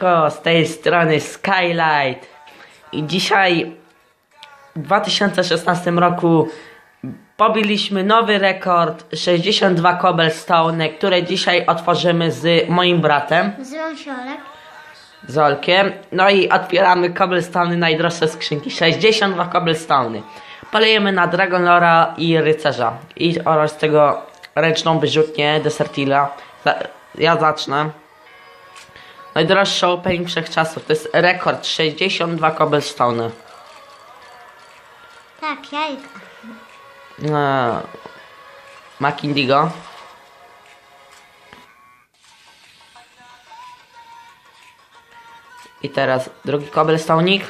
Ko, z tej strony Skylight. I dzisiaj w 2016 roku pobiliśmy nowy rekord 62 cobblestone, które dzisiaj otworzymy z moim bratem Nazywam się Olek. Zolkiem. No i otwieramy cobblestone najdroższe skrzynki. 62 cobblestone. Polejemy na Dragonlora i Rycerza. I oraz tego ręczną wyrzutnię Desertila. Ja zacznę. Najdroższy opening wszechczasów. To jest rekord 62 cobblestone. Tak, jajka. Eee, Mac Indigo. I teraz drugi cobblestone'ik.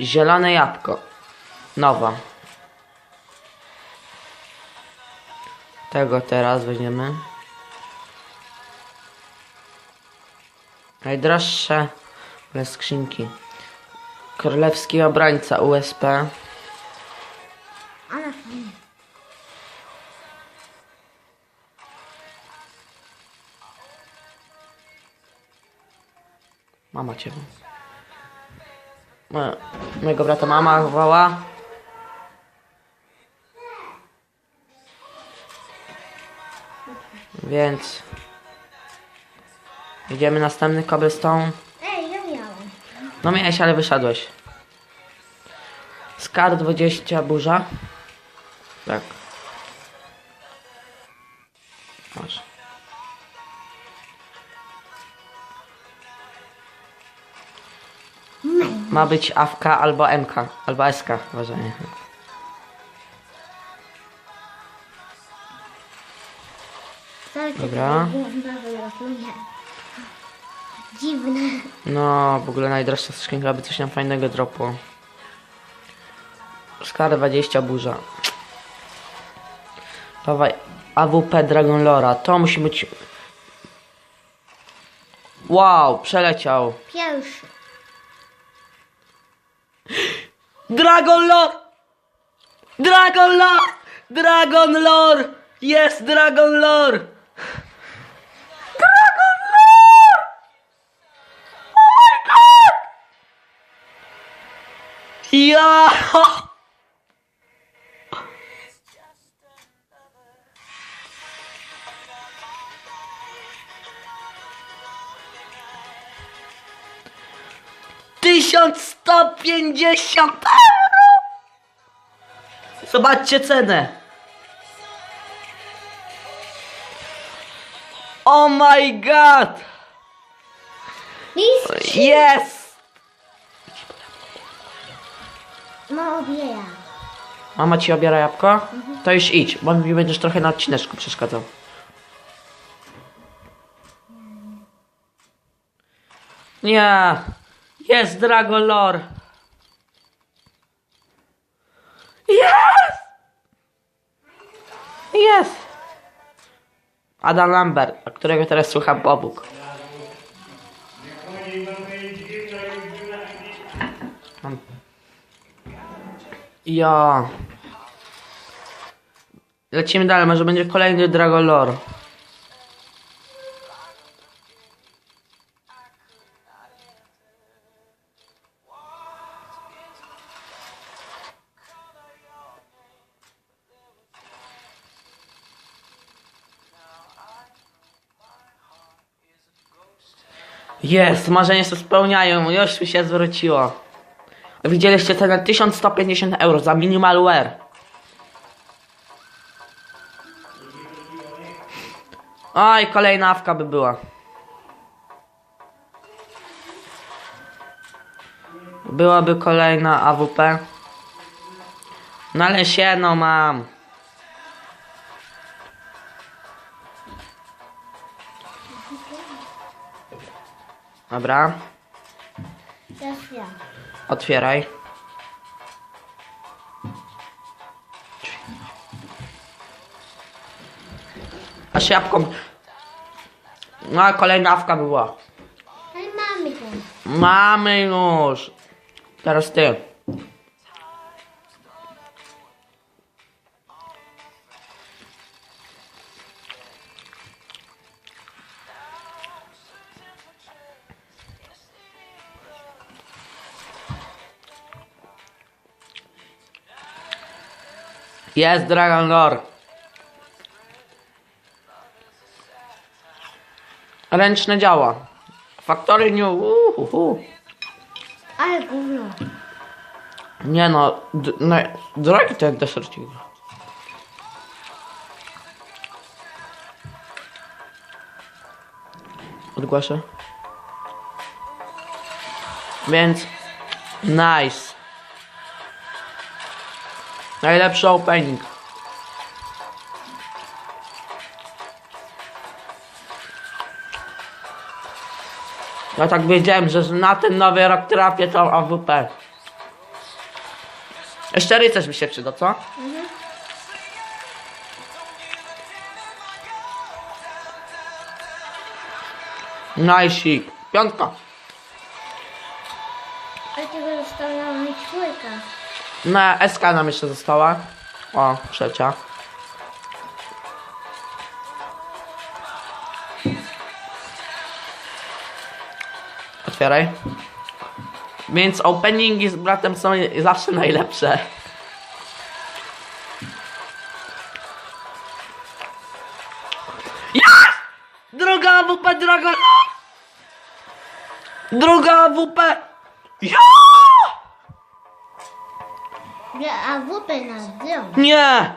Zielone jabłko. Nowa. Tego teraz weźmiemy. Najdroższe skrzynki. Królewski obrońca USP. Ale fajnie. Mama cię. Moje, mojego brata mama woła. Więc idziemy następny cobblestone. Ej, ja miałam. No miałeś, ale wyszedłeś. Skar 20 burza. Tak. Masz. Ma być AFK albo MK, albo SK, uważaj. Dobra. Dziwne. No, w ogóle najdroższa skrzynka, aby coś nam fajnego dropło. Skar 20 burza. Dawaj, AWP Dragon Lora, to musi być... Wow, przeleciał. Pierwszy. Dragon Lord! Dragon Lord! Dragon Lord! Jest Dragon Lord! Ja! Tysiąc sto pięćdziesiąt euro! Zobaczcie cenę. Oh my god! Yes! Ma obieja. Mama ci obiera jabłko? To już idź, bo mi będziesz trochę na odcineczku przeszkadzał. Nie! Jest Dragon Lore! Jest! Jest! Adam Lambert, którego teraz słucha Bobuk. Ja. Lecimy dalej, może będzie kolejny Dragon Lore. Jest, marzenia się spełniają, już mi się zwróciło. Widzieliście cenę 1150 euro za minimal wear. Oj, kolejna awka by była. Byłaby kolejna AWP. No ale się no mam. Dobra, Teraz ja. Otwieraj. Aż jabłką. No, a kolejna awka by była. Ale mamy. Mamy już. Teraz ty. Jest Dragon Lore. Ręczne działa. Factory New. Uhuhu. Ale gówno. Nie no, no drogi jak desercik. Odgłaszę. Więc nice. Najlepszy opening. Ja tak wiedziałem, że na ten nowy rok trafię to AWP. Jeszcze rycerz mi się przyda, co? Najsik. Piątka. A tego została mi czwórka. Na SK nam jeszcze została. O, trzecia. Otwieraj. Więc openingi z bratem są zawsze najlepsze. Jest! Druga AWP, droga! Druga AWP! Ja! A WP na dom. Nie!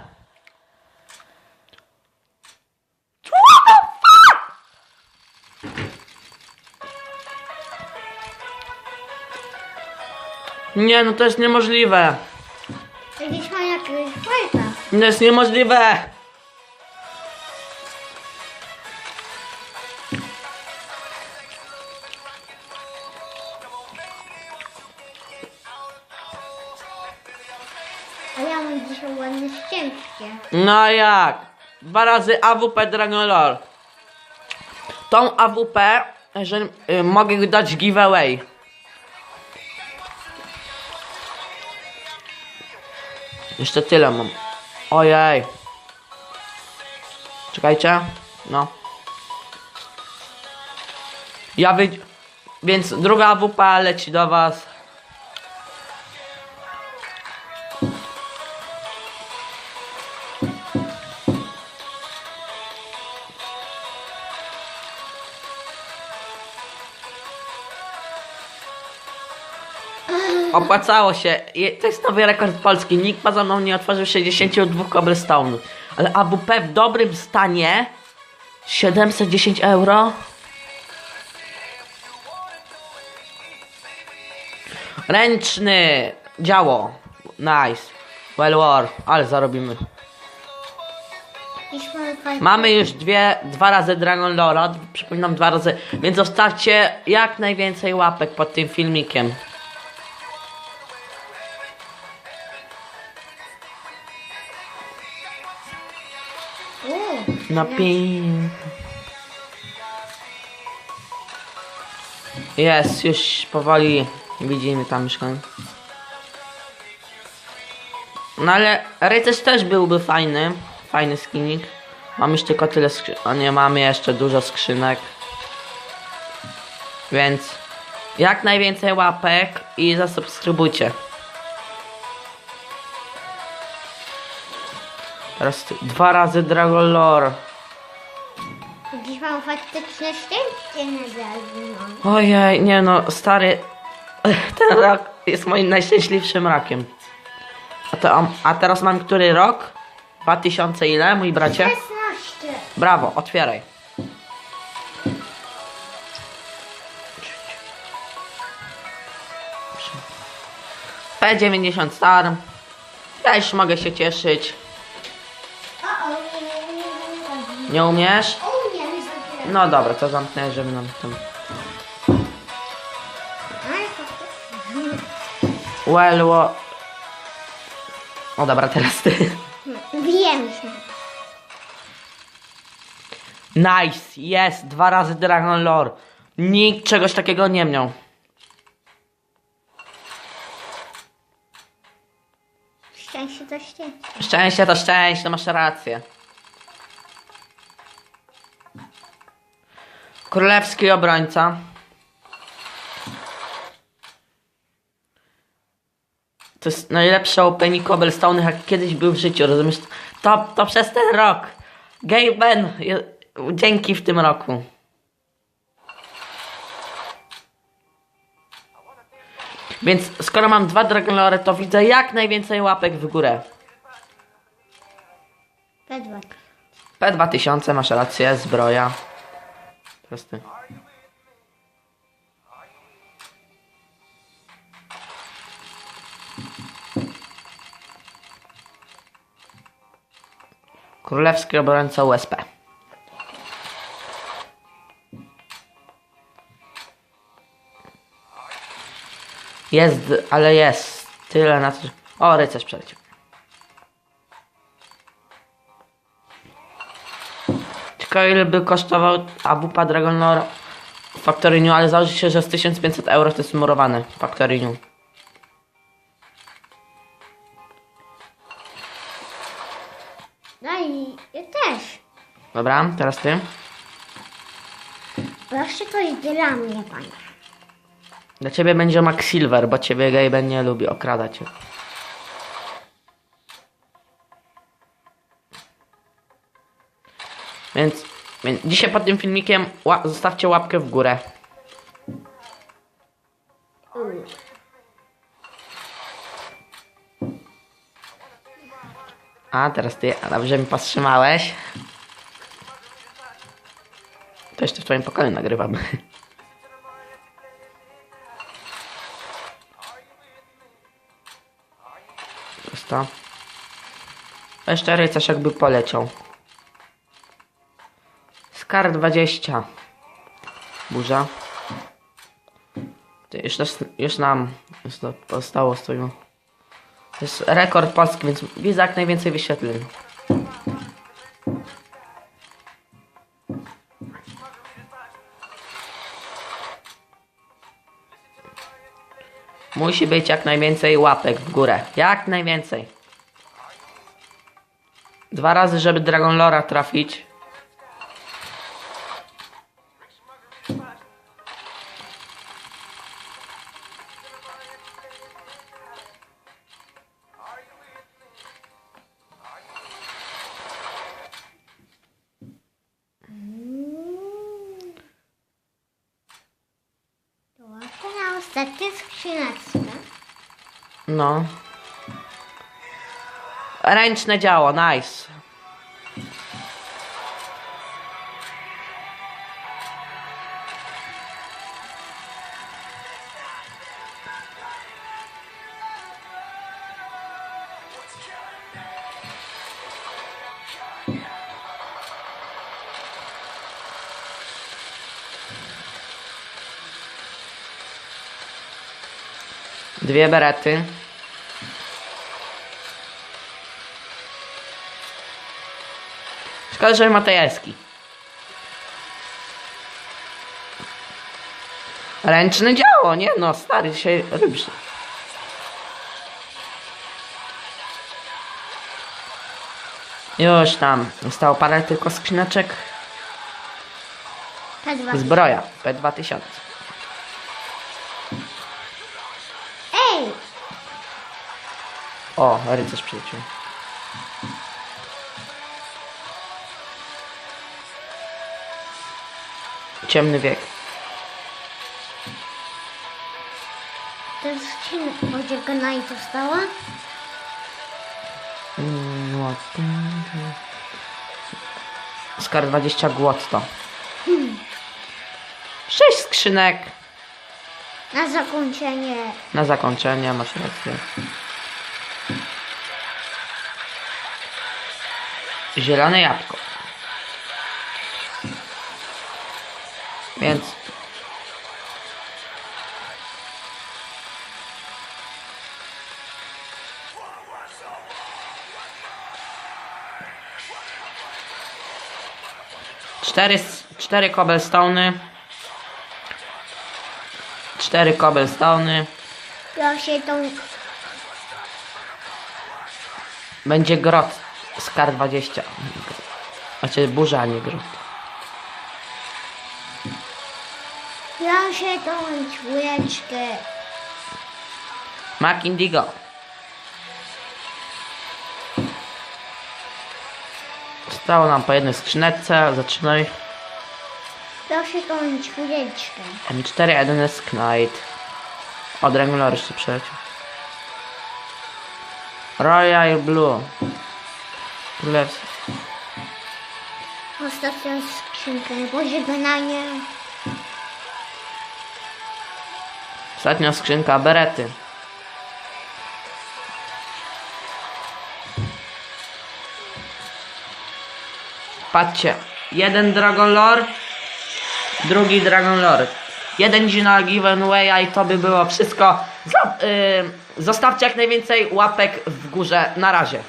Nie, no to jest niemożliwe. Jakieś ma jakiegoś fajka. To jest niemożliwe. No jak? Dwa razy AWP Dragon Lore. Tą AWP, że y, mogę dać giveaway. Jeszcze tyle mam. Ojej. Czekajcie. No. Ja wy... Więc druga AWP leci do was. Opłacało się. To jest nowy rekord polski. Nikt poza mną nie otworzył 62 cobblestone'ów. Ale AWP w dobrym stanie 710 euro. Ręczny. Działo. Nice. Well war. Ale zarobimy. Mamy już dwie, dwa razy Dragon Lora, przypominam dwa razy, więc zostawcie jak najwięcej łapek pod tym filmikiem. Uuu, Na pin. Jest, już powoli widzimy tam mieszkanie. No ale rycerz też byłby fajny, fajny skinik. Mam już tylko tyle skrzynek, a nie mamy jeszcze dużo skrzynek. Więc jak najwięcej łapek i zasubskrybujcie. Teraz dwa razy Dragon Lore. Jakieś mam faktyczne szczęście na no. Ojej, nie no, stary, ten rok jest moim najszczęśliwszym rokiem. A, to, a teraz mam który rok? 2000 ile, mój bracie? 16. Brawo, otwieraj. P90 Star. Ja już mogę się cieszyć. O, nie, umiesz? No dobra, to zamknę, żeby nam tam... Well, wo... O dobra, teraz ty. Wiem się. Nice, jest, dwa razy Dragon Lore. Nikt czegoś takiego nie miał. Szczęście szczęście. To szczęście, masz rację. Królewski obrońca. To jest najlepsze opening cobblestone, jak kiedyś był w życiu, rozumiesz? To, to przez ten rok. Gay Ben, je- dzięki w tym roku. Więc skoro mam dwa Dragonlore, to widzę jak najwięcej łapek w górę. Pedwa. P2000, masz rację, zbroja. Prosty. Królewskie obrońca USP. Jest, ale jest. Tyle na to. O, rycerz. Ciekawe ile by kosztował AWP Dragon Lore w Factory New, ale założy się, że z 1500 euro to jest murowane w Factory New. No i ja też. Dobra, teraz ty. Proszę coś dla mnie, panie. Dla ciebie będzie Max Silver, bo ciebie Gaben nie lubi, okrada Więc, więc dzisiaj pod tym filmikiem zostawcie łapkę w górę. A, teraz ty, dobrze mi powstrzymałeś. To jeszcze w twoim pokoju nagrywam. Prosto. Jeszcze rycerz jakby poleciał. Skar 20. Burza. Ty, już, już nam już to zostało z tego. To jest rekord polski, więc widzę jak najwięcej wyświetleń. Musi być jak najwięcej łapek w górę. Jak najwięcej. Dwa razy, żeby Dragon Lora trafić. Ręczne działo, nice. Dwie berety. Szkoda, że ma tejeski. Ręczne działo, nie no, stary, się robisz. Już tam, zostało parę tylko skrzyneczek. Pedwa. Zbroja, P2000. Ej! O, rycerz przyleciał. Ciemny wiek. To jest. Gdzie go naj dostała? Mm, no, Skar 20 głotto. Sześć skrzynek. Na zakończenie. Na zakończenie, masz rację. Zielone jabłko. Więc... Cztery, cztery cobblestony. Cztery cobblestony. Proszę tą... Będzie grot z kar 20. Znaczy burza, nie grot. Proszę tą świeczkę. Mark Indigo. Stało nam po jednej skrzyneczce, zaczynaj. Proszę tą świeczkę. M4 1S Knight. Od Ranglorszy przecież. Royal Blue. Królewski. Ostatnią skrzynkę, bo żeby na nie... Ostatnia skrzynka Berety. Patrzcie, jeden Dragon Lore, drugi Dragon Lore. Jeden dzień na giveawaya i to by było wszystko. Y, zostawcie jak najwięcej łapek w górze. Na razie.